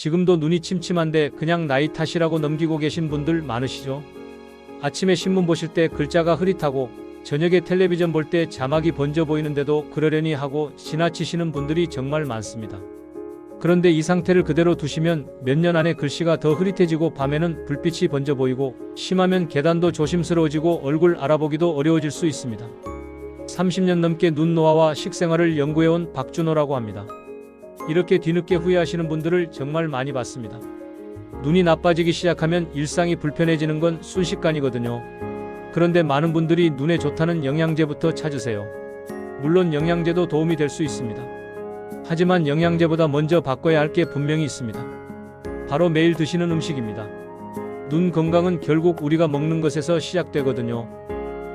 지금도 눈이 침침한데 그냥 나이 탓이라고 넘기고 계신 분들 많으시죠? 아침에 신문 보실 때 글자가 흐릿하고 저녁에 텔레비전 볼 때 자막이 번져 보이는데도 그러려니 하고 지나치시는 분들이 정말 많습니다. 그런데 이 상태를 그대로 두시면 몇 년 안에 글씨가 더 흐릿해지고 밤에는 불빛이 번져 보이고 심하면 계단도 조심스러워지고 얼굴 알아보기도 어려워질 수 있습니다. 30년 넘게 눈 노화와 식생활을 연구해온 박준호라고 합니다. 이렇게 뒤늦게 후회하시는 분들을 정말 많이 봤습니다. 눈이 나빠지기 시작하면 일상이 불편해지는 건 순식간이거든요. 그런데 많은 분들이 눈에 좋다는 영양제부터 찾으세요. 물론 영양제도 도움이 될 수 있습니다. 하지만 영양제보다 먼저 바꿔야 할 게 분명히 있습니다. 바로 매일 드시는 음식입니다. 눈 건강은 결국 우리가 먹는 것에서 시작되거든요.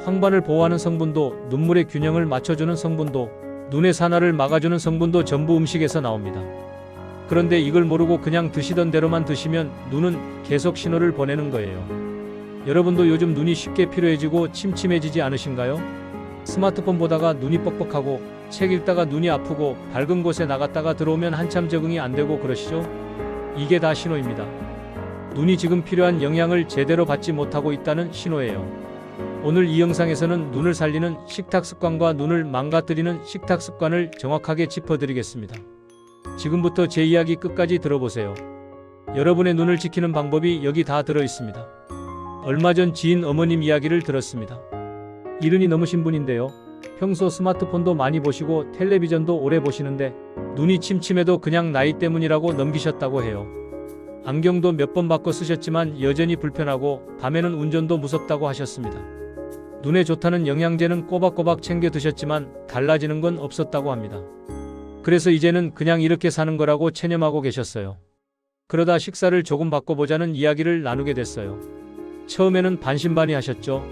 황반을 보호하는 성분도 눈물의 균형을 맞춰주는 성분도 눈의 산화를 막아주는 성분도 전부 음식에서 나옵니다. 그런데 이걸 모르고 그냥 드시던 대로만 드시면 눈은 계속 신호를 보내는 거예요. 여러분도 요즘 눈이 쉽게 피로해지고 침침해지지 않으신가요? 스마트폰 보다가 눈이 뻑뻑하고 책 읽다가 눈이 아프고 밝은 곳에 나갔다가 들어오면 한참 적응이 안 되고 그러시죠? 이게 다 신호입니다. 눈이 지금 필요한 영양을 제대로 받지 못하고 있다는 신호예요. 오늘 이 영상에서는 눈을 살리는 식탁 습관과 눈을 망가뜨리는 식탁 습관을 정확하게 짚어드리겠습니다. 지금부터 제 이야기 끝까지 들어보세요. 여러분의 눈을 지키는 방법이 여기 다 들어 있습니다. 얼마 전 지인 어머님 이야기를 들었습니다. 이른이 넘으신 분인데요. 평소 스마트폰도 많이 보시고 텔레비전도 오래 보시는데 눈이 침침해도 그냥 나이 때문이라고 넘기셨다고 해요. 안경도 몇 번 바꿔 쓰셨지만 여전히 불편하고 밤에는 운전도 무섭다고 하셨습니다. 눈에 좋다는 영양제는 꼬박꼬박 챙겨 드셨지만 달라지는 건 없었다고 합니다. 그래서 이제는 그냥 이렇게 사는 거라고 체념하고 계셨어요. 그러다 식사를 조금 바꿔보자는 이야기를 나누게 됐어요. 처음에는 반신반의 하셨죠.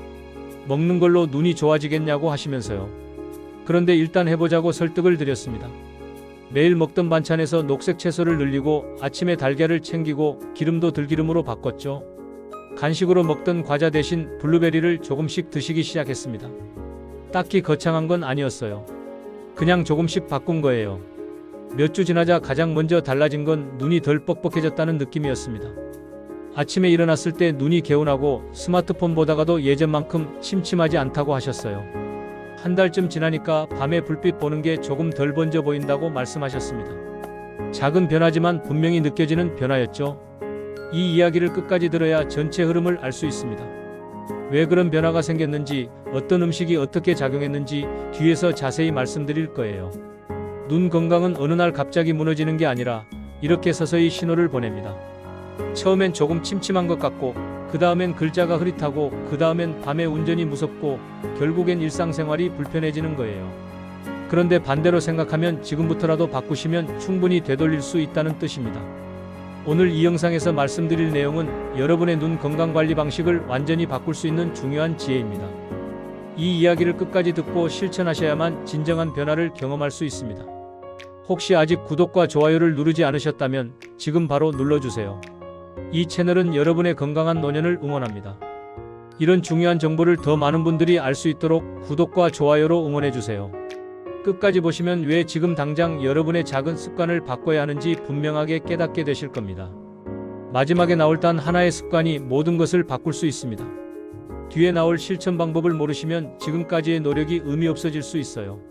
먹는 걸로 눈이 좋아지겠냐고 하시면서요. 그런데 일단 해보자고 설득을 드렸습니다. 매일 먹던 반찬에서 녹색 채소를 늘리고 아침에 달걀을 챙기고 기름도 들기름으로 바꿨죠. 간식으로 먹던 과자 대신 블루베리를 조금씩 드시기 시작했습니다. 딱히 거창한 건 아니었어요. 그냥 조금씩 바꾼 거예요. 몇 주 지나자 가장 먼저 달라진 건 눈이 덜 뻑뻑해졌다는 느낌이었습니다. 아침에 일어났을 때 눈이 개운하고 스마트폰 보다가도 예전만큼 침침하지 않다고 하셨어요. 한 달쯤 지나니까 밤에 불빛 보는 게 조금 덜 번져 보인다고 말씀하셨습니다. 작은 변화지만 분명히 느껴지는 변화였죠. 이 이야기를 끝까지 들어야 전체 흐름을 알 수 있습니다. 왜 그런 변화가 생겼는지, 어떤 음식이 어떻게 작용했는지 뒤에서 자세히 말씀드릴 거예요. 눈 건강은 어느 날 갑자기 무너지는 게 아니라 이렇게 서서히 신호를 보냅니다. 처음엔 조금 침침한 것 같고, 그 다음엔 글자가 흐릿하고, 그 다음엔 밤에 운전이 무섭고, 결국엔 일상생활이 불편해지는 거예요. 그런데 반대로 생각하면 지금부터라도 바꾸시면 충분히 되돌릴 수 있다는 뜻입니다. 오늘 이 영상에서 말씀드릴 내용은 여러분의 눈 건강 관리 방식을 완전히 바꿀 수 있는 중요한 지혜입니다. 이 이야기를 끝까지 듣고 실천하셔야만 진정한 변화를 경험할 수 있습니다. 혹시 아직 구독과 좋아요를 누르지 않으셨다면 지금 바로 눌러주세요. 이 채널은 여러분의 건강한 노년을 응원합니다. 이런 중요한 정보를 더 많은 분들이 알 수 있도록 구독과 좋아요로 응원해주세요. 끝까지 보시면 왜 지금 당장 여러분의 작은 습관을 바꿔야 하는지 분명하게 깨닫게 되실 겁니다. 마지막에 나올 단 하나의 습관이 모든 것을 바꿀 수 있습니다. 뒤에 나올 실천 방법을 모르시면 지금까지의 노력이 의미 없어질 수 있어요.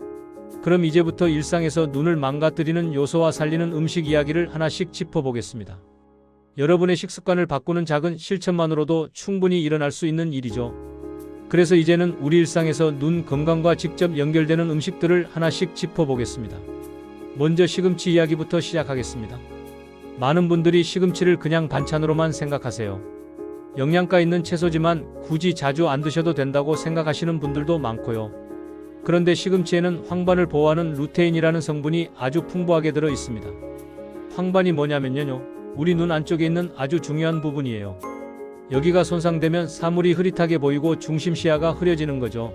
그럼 이제부터 일상에서 눈을 망가뜨리는 요소와 살리는 음식 이야기를 하나씩 짚어보겠습니다. 여러분의 식습관을 바꾸는 작은 실천만으로도 충분히 일어날 수 있는 일이죠. 그래서 이제는 우리 일상에서 눈 건강과 직접 연결되는 음식들을 하나씩 짚어보겠습니다. 먼저 시금치 이야기부터 시작하겠습니다. 많은 분들이 시금치를 그냥 반찬으로만 생각하세요. 영양가 있는 채소지만 굳이 자주 안 드셔도 된다고 생각하시는 분들도 많고요. 그런데 시금치에는 황반을 보호하는 루테인이라는 성분이 아주 풍부하게 들어 있습니다. 황반이 뭐냐면요. 우리 눈 안쪽에 있는 아주 중요한 부분이에요. 여기가 손상되면 사물이 흐릿하게 보이고 중심 시야가 흐려지는 거죠.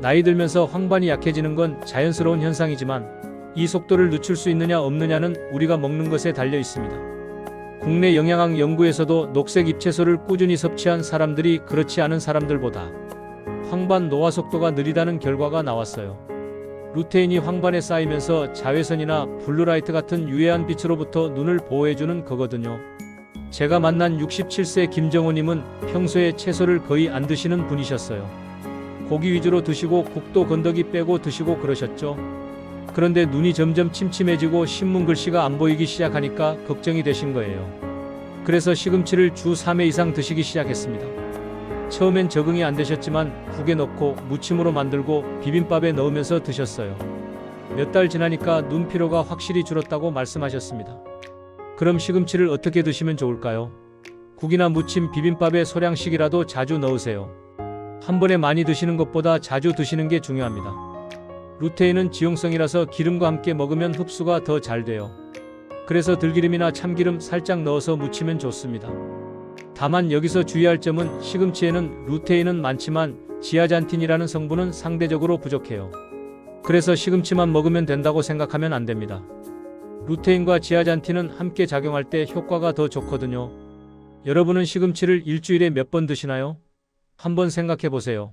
나이 들면서 황반이 약해지는 건 자연스러운 현상이지만 이 속도를 늦출 수 있느냐 없느냐는 우리가 먹는 것에 달려 있습니다. 국내 영양학 연구에서도 녹색 잎채소를 꾸준히 섭취한 사람들이 그렇지 않은 사람들보다 황반 노화 속도가 느리다는 결과가 나왔어요. 루테인이 황반에 쌓이면서 자외선이나 블루라이트 같은 유해한 빛으로부터 눈을 보호해주는 거거든요. 제가 만난 67세 김정호님은 평소에 채소를 거의 안 드시는 분이셨어요. 고기 위주로 드시고 국도 건더기 빼고 드시고 그러셨죠. 그런데 눈이 점점 침침해지고 신문 글씨가 안 보이기 시작하니까 걱정이 되신 거예요. 그래서 시금치를 주 3회 이상 드시기 시작했습니다. 처음엔 적응이 안 되셨지만 국에 넣고 무침으로 만들고 비빔밥에 넣으면서 드셨어요. 몇 달 지나니까 눈 피로가 확실히 줄었다고 말씀하셨습니다. 그럼 시금치를 어떻게 드시면 좋을까요? 국이나 무침, 비빔밥에 소량씩이라도 자주 넣으세요. 한 번에 많이 드시는 것보다 자주 드시는 게 중요합니다. 루테인은 지용성이라서 기름과 함께 먹으면 흡수가 더 잘 돼요. 그래서 들기름이나 참기름 살짝 넣어서 무치면 좋습니다. 다만 여기서 주의할 점은 시금치에는 루테인은 많지만 지아잔틴이라는 성분은 상대적으로 부족해요. 그래서 시금치만 먹으면 된다고 생각하면 안 됩니다. 루테인과 지아잔틴은 함께 작용할 때 효과가 더 좋거든요. 여러분은 시금치를 일주일에 몇 번 드시나요? 한번 생각해 보세요.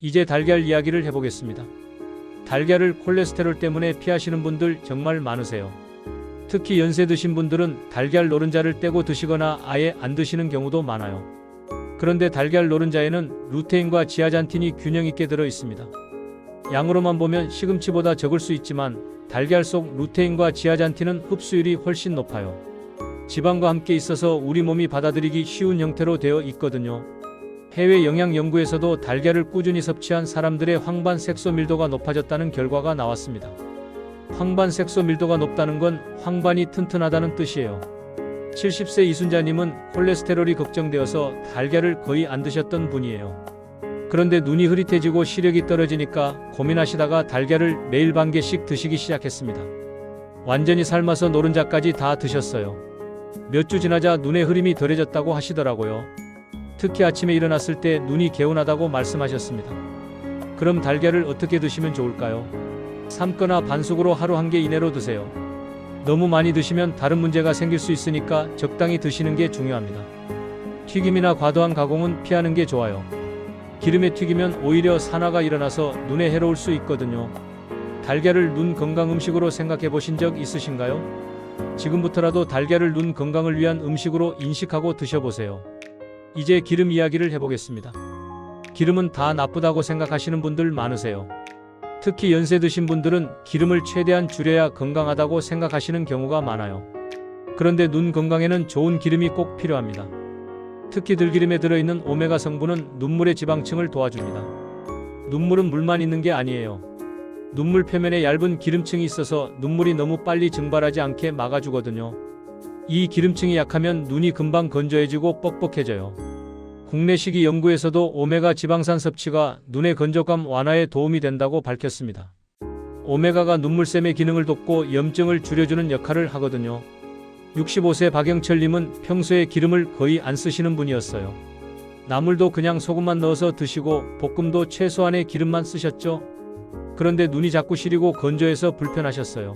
이제 달걀 이야기를 해보겠습니다. 달걀을 콜레스테롤 때문에 피하시는 분들 정말 많으세요. 특히 연세 드신 분들은 달걀 노른자를 떼고 드시거나 아예 안 드시는 경우도 많아요. 그런데 달걀 노른자에는 루테인과 지아잔틴이 균형 있게 들어 있습니다. 양으로만 보면 시금치보다 적을 수 있지만 달걀 속 루테인과 지아잔틴은 흡수율이 훨씬 높아요. 지방과 함께 있어서 우리 몸이 받아들이기 쉬운 형태로 되어 있거든요. 해외 영양 연구에서도 달걀을 꾸준히 섭취한 사람들의 황반 색소 밀도가 높아졌다는 결과가 나왔습니다. 황반 색소 밀도가 높다는 건 황반이 튼튼하다는 뜻이에요. 70세 이순자님은 콜레스테롤이 걱정되어서 달걀을 거의 안 드셨던 분이에요. 그런데 눈이 흐릿해지고 시력이 떨어지니까 고민하시다가 달걀을 매일 반 개씩 드시기 시작했습니다. 완전히 삶아서 노른자까지 다 드셨어요. 몇 주 지나자 눈의 흐림이 덜해졌다고 하시더라고요. 특히 아침에 일어났을 때 눈이 개운하다고 말씀하셨습니다. 그럼 달걀을 어떻게 드시면 좋을까요? 삶거나 반숙으로 하루 한 개 이내로 드세요. 너무 많이 드시면 다른 문제가 생길 수 있으니까 적당히 드시는 게 중요합니다. 튀김이나 과도한 가공은 피하는 게 좋아요. 기름에 튀기면 오히려 산화가 일어나서 눈에 해로울 수 있거든요. 달걀을 눈 건강 음식으로 생각해 보신 적 있으신가요? 지금부터라도 달걀을 눈 건강을 위한 음식으로 인식하고 드셔보세요. 이제 기름 이야기를 해보겠습니다. 기름은 다 나쁘다고 생각하시는 분들 많으세요. 특히 연세 드신 분들은 기름을 최대한 줄여야 건강하다고 생각하시는 경우가 많아요. 그런데 눈 건강에는 좋은 기름이 꼭 필요합니다. 특히 들기름에 들어있는 오메가 성분은 눈물의 지방층을 도와줍니다. 눈물은 물만 있는 게 아니에요. 눈물 표면에 얇은 기름층이 있어서 눈물이 너무 빨리 증발하지 않게 막아주거든요. 이 기름층이 약하면 눈이 금방 건조해지고 뻑뻑해져요. 국내 식이 연구에서도 오메가 지방산 섭취가 눈의 건조감 완화에 도움이 된다고 밝혔습니다. 오메가가 눈물샘의 기능을 돕고 염증을 줄여주는 역할을 하거든요. 65세 박영철님은 평소에 기름을 거의 안 쓰시는 분이었어요. 나물도 그냥 소금만 넣어서 드시고 볶음도 최소한의 기름만 쓰셨죠? 그런데 눈이 자꾸 시리고 건조해서 불편하셨어요.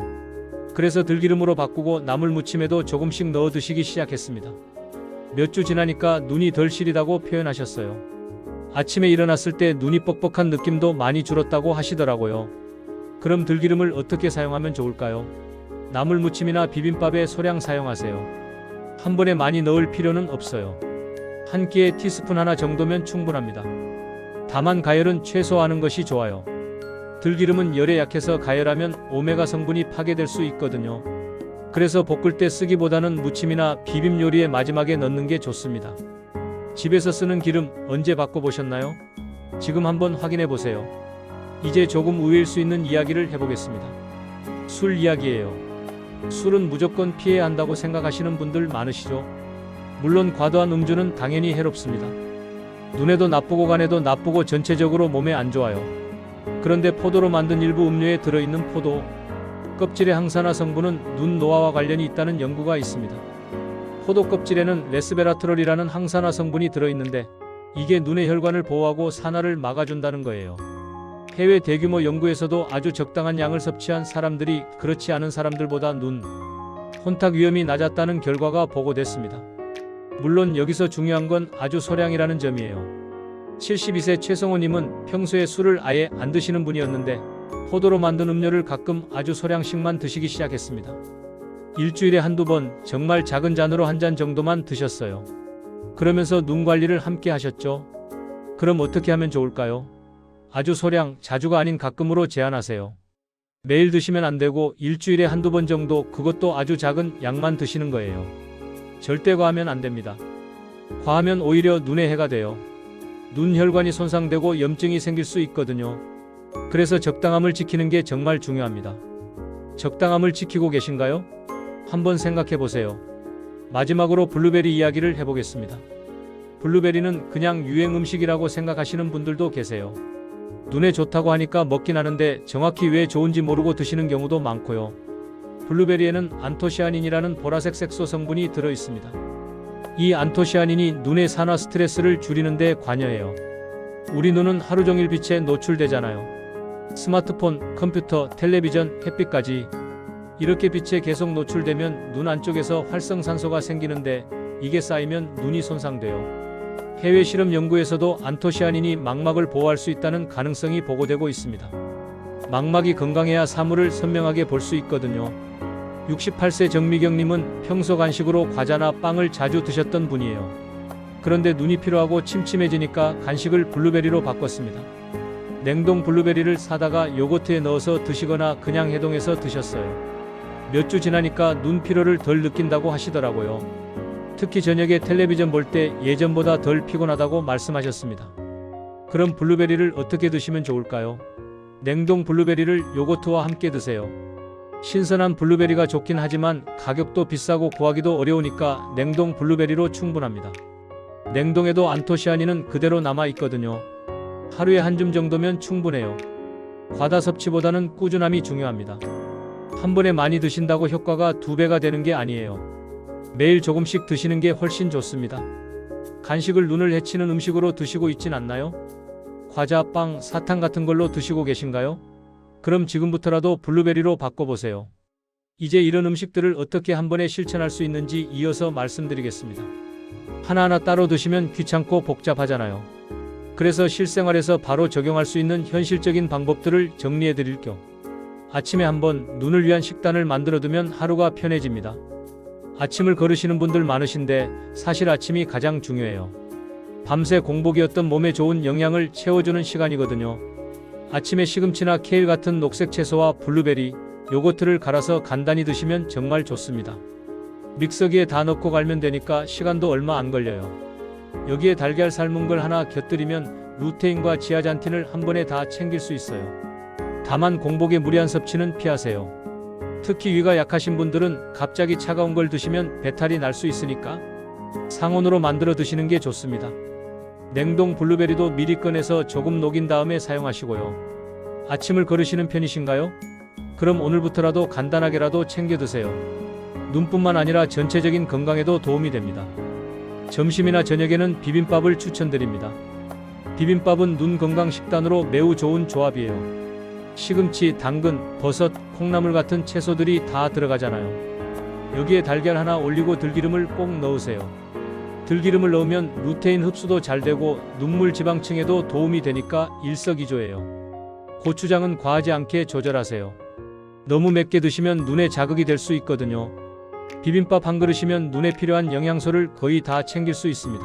그래서 들기름으로 바꾸고 나물 무침에도 조금씩 넣어 드시기 시작했습니다. 몇 주 지나니까 눈이 덜 시리다고 표현하셨어요. 아침에 일어났을 때 눈이 뻑뻑한 느낌도 많이 줄었다고 하시더라고요. 그럼 들기름을 어떻게 사용하면 좋을까요? 나물 무침이나 비빔밥에 소량 사용하세요. 한 번에 많이 넣을 필요는 없어요. 한 끼에 티스푼 하나 정도면 충분합니다. 다만 가열은 최소화하는 것이 좋아요. 들기름은 열에 약해서 가열하면 오메가 성분이 파괴될 수 있거든요. 그래서 볶을 때 쓰기보다는 무침이나 비빔 요리의 마지막에 넣는 게 좋습니다. 집에서 쓰는 기름 언제 바꿔보셨나요? 지금 한번 확인해 보세요. 이제 조금 의외일 수 있는 이야기를 해보겠습니다. 술 이야기예요. 술은 무조건 피해야 한다고 생각하시는 분들 많으시죠? 물론 과도한 음주는 당연히 해롭습니다. 눈에도 나쁘고 간에도 나쁘고 전체적으로 몸에 안 좋아요. 그런데 포도로 만든 일부 음료에 들어있는 포도, 껍질의 항산화 성분은 눈 노화와 관련이 있다는 연구가 있습니다. 포도 껍질에는 레스베라트롤이라는 항산화 성분이 들어있는데 이게 눈의 혈관을 보호하고 산화를 막아준다는 거예요. 해외 대규모 연구에서도 아주 적당한 양을 섭취한 사람들이 그렇지 않은 사람들보다 눈, 혼탁 위험이 낮았다는 결과가 보고됐습니다. 물론 여기서 중요한 건 아주 소량이라는 점이에요. 72세 최성호님은 평소에 술을 아예 안 드시는 분이었는데 포도로 만든 음료를 가끔 아주 소량씩만 드시기 시작했습니다. 일주일에 한두 번 정말 작은 잔으로 한 잔 정도만 드셨어요. 그러면서 눈 관리를 함께 하셨죠. 그럼 어떻게 하면 좋을까요? 아주 소량, 자주가 아닌 가끔으로 제한하세요. 매일 드시면 안 되고 일주일에 한두 번 정도 그것도 아주 작은 양만 드시는 거예요. 절대 과하면 안 됩니다. 과하면 오히려 눈에 해가 돼요. 눈 혈관이 손상되고 염증이 생길 수 있거든요. 그래서 적당함을 지키는 게 정말 중요합니다. 적당함을 지키고 계신가요? 한번 생각해 보세요. 마지막으로 블루베리 이야기를 해보겠습니다. 블루베리는 그냥 유행 음식이라고 생각하시는 분들도 계세요. 눈에 좋다고 하니까 먹긴 하는데 정확히 왜 좋은지 모르고 드시는 경우도 많고요. 블루베리에는 안토시아닌이라는 보라색 색소 성분이 들어 있습니다. 이 안토시아닌이 눈의 산화 스트레스를 줄이는 데 관여해요. 우리 눈은 하루 종일 빛에 노출되잖아요. 스마트폰, 컴퓨터, 텔레비전, 햇빛까지 이렇게 빛에 계속 노출되면 눈 안쪽에서 활성산소가 생기는데 이게 쌓이면 눈이 손상돼요. 해외 실험 연구에서도 안토시아닌이 망막을 보호할 수 있다는 가능성이 보고되고 있습니다. 망막이 건강해야 사물을 선명하게 볼 수 있거든요. 68세 정미경님은 평소 간식으로 과자나 빵을 자주 드셨던 분이에요. 그런데 눈이 피로하고 침침해지니까 간식을 블루베리로 바꿨습니다. 냉동 블루베리를 사다가 요거트에 넣어서 드시거나 그냥 해동해서 드셨어요. 몇 주 지나니까 눈 피로를 덜 느낀다고 하시더라고요. 특히 저녁에 텔레비전 볼 때 예전보다 덜 피곤하다고 말씀하셨습니다. 그럼 블루베리를 어떻게 드시면 좋을까요? 냉동 블루베리를 요거트와 함께 드세요. 신선한 블루베리가 좋긴 하지만 가격도 비싸고 구하기도 어려우니까 냉동 블루베리로 충분합니다. 냉동에도 안토시아닌은 그대로 남아 있거든요. 하루에 한 줌 정도면 충분해요. 과다 섭취보다는 꾸준함이 중요합니다. 한 번에 많이 드신다고 효과가 두 배가 되는 게 아니에요. 매일 조금씩 드시는 게 훨씬 좋습니다. 간식을 눈을 해치는 음식으로 드시고 있진 않나요? 과자, 빵, 사탕 같은 걸로 드시고 계신가요? 그럼 지금부터라도 블루베리로 바꿔보세요. 이제 이런 음식들을 어떻게 한 번에 실천할 수 있는지 이어서 말씀드리겠습니다. 하나하나 따로 드시면 귀찮고 복잡하잖아요. 그래서 실생활에서 바로 적용할 수 있는 현실적인 방법들을 정리해 드릴 겸 아침에 한번 눈을 위한 식단을 만들어 두면 하루가 편해집니다. 아침을 거르시는 분들 많으신데 사실 아침이 가장 중요해요. 밤새 공복이었던 몸에 좋은 영양을 채워주는 시간이거든요. 아침에 시금치나 케일 같은 녹색 채소와 블루베리, 요거트를 갈아서 간단히 드시면 정말 좋습니다. 믹서기에 다 넣고 갈면 되니까 시간도 얼마 안 걸려요. 여기에 달걀 삶은 걸 하나 곁들이면 루테인과 지아잔틴을 한 번에 다 챙길 수 있어요. 다만 공복에 무리한 섭취는 피하세요. 특히 위가 약하신 분들은 갑자기 차가운 걸 드시면 배탈이 날 수 있으니까 상온으로 만들어 드시는 게 좋습니다. 냉동 블루베리도 미리 꺼내서 조금 녹인 다음에 사용하시고요. 아침을 거르시는 편이신가요? 그럼 오늘부터라도 간단하게라도 챙겨 드세요. 눈뿐만 아니라 전체적인 건강에도 도움이 됩니다. 점심이나 저녁에는 비빔밥을 추천드립니다. 비빔밥은 눈 건강 식단으로 매우 좋은 조합이에요. 시금치, 당근, 버섯, 콩나물 같은 채소들이 다 들어가잖아요. 여기에 달걀 하나 올리고 들기름을 꼭 넣으세요. 들기름을 넣으면 루테인 흡수도 잘 되고 눈물 지방층에도 도움이 되니까 일석이조예요. 고추장은 과하지 않게 조절하세요. 너무 맵게 드시면 눈에 자극이 될 수 있거든요. 비빔밥 한 그릇이면 눈에 필요한 영양소를 거의 다 챙길 수 있습니다.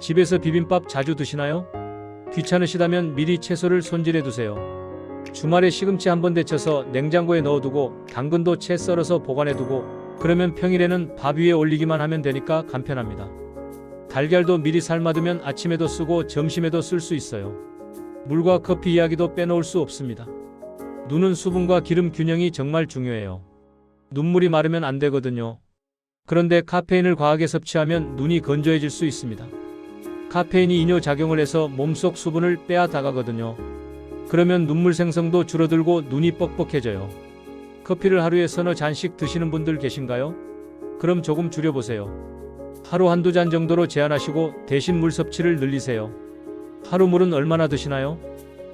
집에서 비빔밥 자주 드시나요? 귀찮으시다면 미리 채소를 손질해 두세요. 주말에 시금치 한 번 데쳐서 냉장고에 넣어두고 당근도 채 썰어서 보관해두고 그러면 평일에는 밥 위에 올리기만 하면 되니까 간편합니다. 달걀도 미리 삶아두면 아침에도 쓰고 점심에도 쓸 수 있어요. 물과 커피 이야기도 빼놓을 수 없습니다. 눈은 수분과 기름 균형이 정말 중요해요. 눈물이 마르면 안 되거든요. 그런데 카페인을 과하게 섭취하면 눈이 건조해질 수 있습니다. 카페인이 이뇨 작용을 해서 몸속 수분을 빼앗아가거든요. 그러면 눈물 생성도 줄어들고 눈이 뻑뻑해져요. 커피를 하루에 서너 잔씩 드시는 분들 계신가요? 그럼 조금 줄여보세요. 하루 한두 잔 정도로 제한하시고 대신 물 섭취를 늘리세요. 하루 물은 얼마나 드시나요?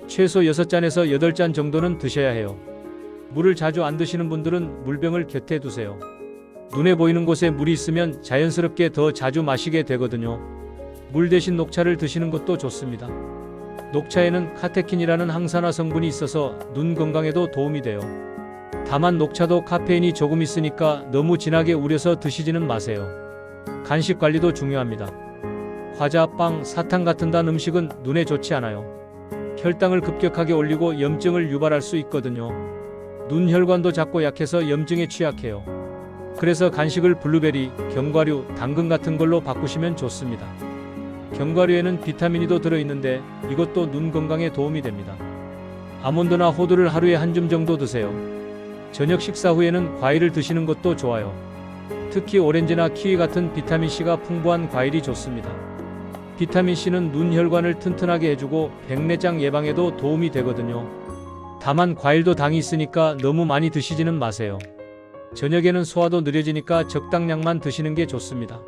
최소 6잔에서 8잔 정도는 드셔야 해요. 물을 자주 안 드시는 분들은 물병을 곁에 두세요. 눈에 보이는 곳에 물이 있으면 자연스럽게 더 자주 마시게 되거든요. 물 대신 녹차를 드시는 것도 좋습니다. 녹차에는 카테킨이라는 항산화 성분이 있어서 눈 건강에도 도움이 돼요. 다만 녹차도 카페인이 조금 있으니까 너무 진하게 우려서 드시지는 마세요. 간식 관리도 중요합니다. 과자, 빵, 사탕 같은 단 음식은 눈에 좋지 않아요. 혈당을 급격하게 올리고 염증을 유발할 수 있거든요. 눈 혈관도 작고 약해서 염증에 취약해요. 그래서 간식을 블루베리, 견과류, 당근 같은 걸로 바꾸시면 좋습니다. 견과류에는 비타민이도 들어있는데 이것도 눈 건강에 도움이 됩니다. 아몬드나 호두를 하루에 한 줌 정도 드세요. 저녁 식사 후에는 과일을 드시는 것도 좋아요. 특히 오렌지나 키위 같은 비타민C가 풍부한 과일이 좋습니다. 비타민C는 눈 혈관을 튼튼하게 해주고 백내장 예방에도 도움이 되거든요. 다만 과일도 당이 있으니까 너무 많이 드시지는 마세요. 저녁에는 소화도 느려지니까 적당량만 드시는 게 좋습니다.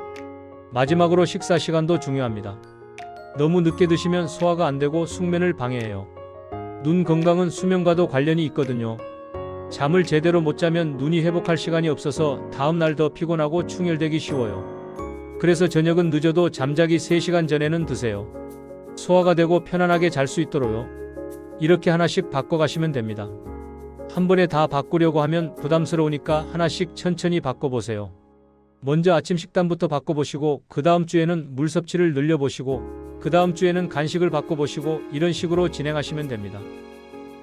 마지막으로 식사 시간도 중요합니다. 너무 늦게 드시면 소화가 안 되고 숙면을 방해해요. 눈 건강은 수면과도 관련이 있거든요. 잠을 제대로 못 자면 눈이 회복할 시간이 없어서 다음 날 더 피곤하고 충혈되기 쉬워요. 그래서 저녁은 늦어도 잠자기 3시간 전에는 드세요. 소화가 되고 편안하게 잘 수 있도록요. 이렇게 하나씩 바꿔가시면 됩니다. 한 번에 다 바꾸려고 하면 부담스러우니까 하나씩 천천히 바꿔보세요. 먼저 아침 식단부터 바꿔보시고 그 다음 주에는 물 섭취를 늘려보시고 그 다음 주에는 간식을 바꿔보시고 이런 식으로 진행하시면 됩니다.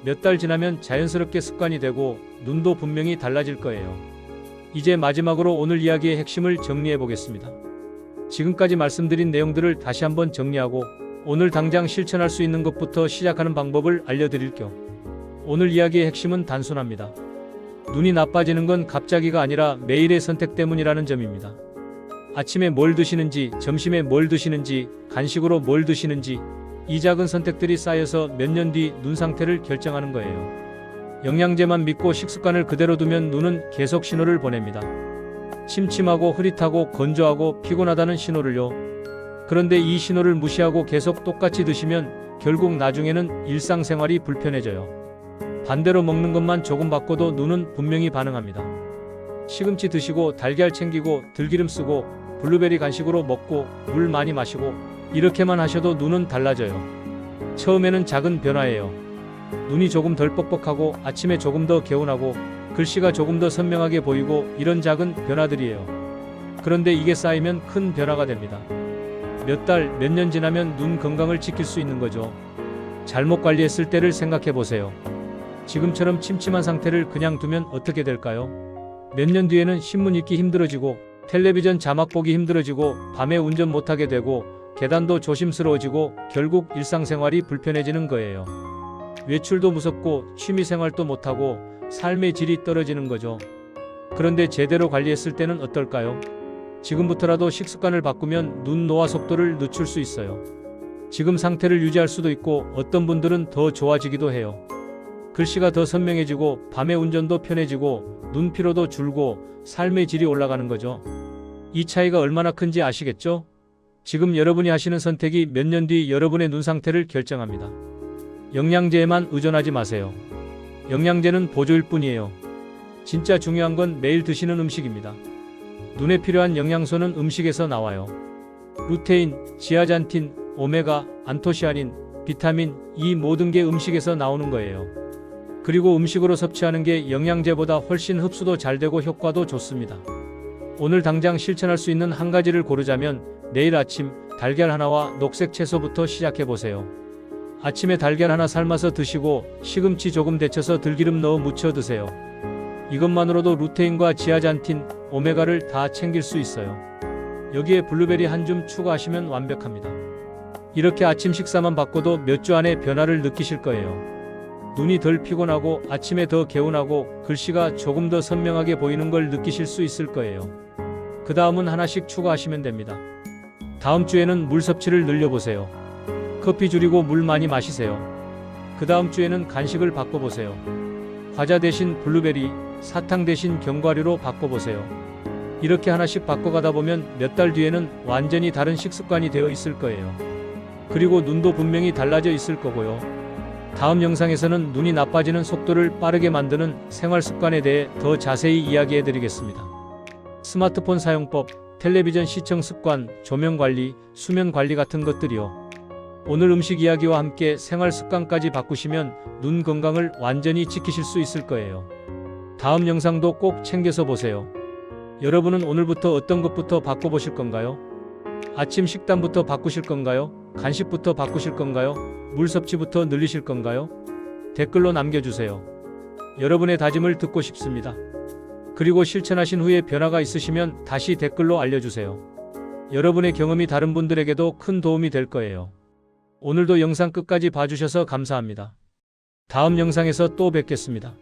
몇 달 지나면 자연스럽게 습관이 되고 눈도 분명히 달라질 거예요. 이제 마지막으로 오늘 이야기의 핵심을 정리해 보겠습니다. 지금까지 말씀드린 내용들을 다시 한번 정리하고 오늘 당장 실천할 수 있는 것부터 시작하는 방법을 알려드릴 겸 오늘 이야기의 핵심은 단순합니다. 눈이 나빠지는 건 갑자기가 아니라 매일의 선택 때문이라는 점입니다. 아침에 뭘 드시는지, 점심에 뭘 드시는지, 간식으로 뭘 드시는지, 이 작은 선택들이 쌓여서 몇 년 뒤 눈 상태를 결정하는 거예요. 영양제만 믿고 식습관을 그대로 두면 눈은 계속 신호를 보냅니다. 침침하고 흐릿하고 건조하고 피곤하다는 신호를요. 그런데 이 신호를 무시하고 계속 똑같이 드시면 결국 나중에는 일상생활이 불편해져요. 반대로 먹는 것만 조금 바꿔도 눈은 분명히 반응합니다. 시금치 드시고 달걀 챙기고 들기름 쓰고 블루베리 간식으로 먹고 물 많이 마시고 이렇게만 하셔도 눈은 달라져요. 처음에는 작은 변화예요. 눈이 조금 덜 뻑뻑하고 아침에 조금 더 개운하고 글씨가 조금 더 선명하게 보이고 이런 작은 변화들이에요. 그런데 이게 쌓이면 큰 변화가 됩니다. 몇 달, 몇 년 지나면 눈 건강을 지킬 수 있는 거죠. 잘못 관리했을 때를 생각해 보세요. 지금처럼 침침한 상태를 그냥 두면 어떻게 될까요? 몇 년 뒤에는 신문 읽기 힘들어지고 텔레비전 자막 보기 힘들어지고 밤에 운전 못하게 되고 계단도 조심스러워지고 결국 일상생활이 불편해지는 거예요. 외출도 무섭고 취미생활도 못하고 삶의 질이 떨어지는 거죠. 그런데 제대로 관리했을 때는 어떨까요? 지금부터라도 식습관을 바꾸면 눈 노화 속도를 늦출 수 있어요. 지금 상태를 유지할 수도 있고 어떤 분들은 더 좋아지기도 해요. 글씨가 더 선명해지고 밤에 운전도 편해지고 눈 피로도 줄고 삶의 질이 올라가는 거죠. 이 차이가 얼마나 큰지 아시겠죠? 지금 여러분이 하시는 선택이 몇 년 뒤 여러분의 눈 상태를 결정합니다. 영양제에만 의존하지 마세요. 영양제는 보조일 뿐이에요. 진짜 중요한 건 매일 드시는 음식입니다. 눈에 필요한 영양소는 음식에서 나와요. 루테인, 지아잔틴, 오메가, 안토시아닌, 비타민 이 모든 게 음식에서 나오는 거예요. 그리고 음식으로 섭취하는 게 영양제보다 훨씬 흡수도 잘 되고 효과도 좋습니다. 오늘 당장 실천할 수 있는 한 가지를 고르자면 내일 아침 달걀 하나와 녹색 채소부터 시작해 보세요. 아침에 달걀 하나 삶아서 드시고 시금치 조금 데쳐서 들기름 넣어 무쳐 드세요. 이것만으로도 루테인과 지아잔틴, 오메가를 다 챙길 수 있어요. 여기에 블루베리 한 줌 추가하시면 완벽합니다. 이렇게 아침 식사만 바꿔도 몇 주 안에 변화를 느끼실 거예요. 눈이 덜 피곤하고 아침에 더 개운하고 글씨가 조금 더 선명하게 보이는 걸 느끼실 수 있을 거예요. 그 다음은 하나씩 추가하시면 됩니다. 다음 주에는 물 섭취를 늘려보세요. 커피 줄이고 물 많이 마시세요. 그 다음 주에는 간식을 바꿔보세요. 과자 대신 블루베리, 사탕 대신 견과류로 바꿔보세요. 이렇게 하나씩 바꿔가다 보면 몇 달 뒤에는 완전히 다른 식습관이 되어 있을 거예요. 그리고 눈도 분명히 달라져 있을 거고요. 다음 영상에서는 눈이 나빠지는 속도를 빠르게 만드는 생활 습관에 대해 더 자세히 이야기해 드리겠습니다. 스마트폰 사용법, 텔레비전 시청 습관, 조명 관리, 수면 관리 같은 것들이요. 오늘 음식 이야기와 함께 생활 습관까지 바꾸시면 눈 건강을 완전히 지키실 수 있을 거예요. 다음 영상도 꼭 챙겨서 보세요. 여러분은 오늘부터 어떤 것부터 바꿔보실 건가요? 아침 식단부터 바꾸실 건가요? 간식부터 바꾸실 건가요? 물 섭취부터 늘리실 건가요? 댓글로 남겨주세요. 여러분의 다짐을 듣고 싶습니다. 그리고 실천하신 후에 변화가 있으시면 다시 댓글로 알려주세요. 여러분의 경험이 다른 분들에게도 큰 도움이 될 거예요. 오늘도 영상 끝까지 봐주셔서 감사합니다. 다음 영상에서 또 뵙겠습니다.